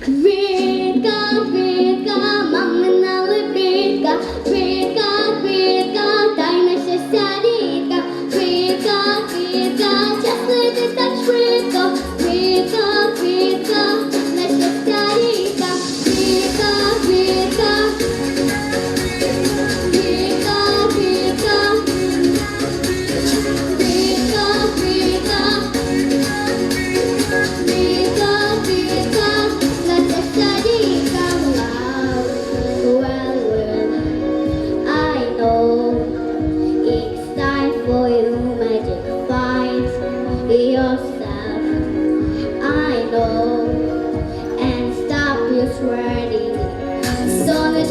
Great God, great God, Mama. little magic find yourself. I know and stop your running. So much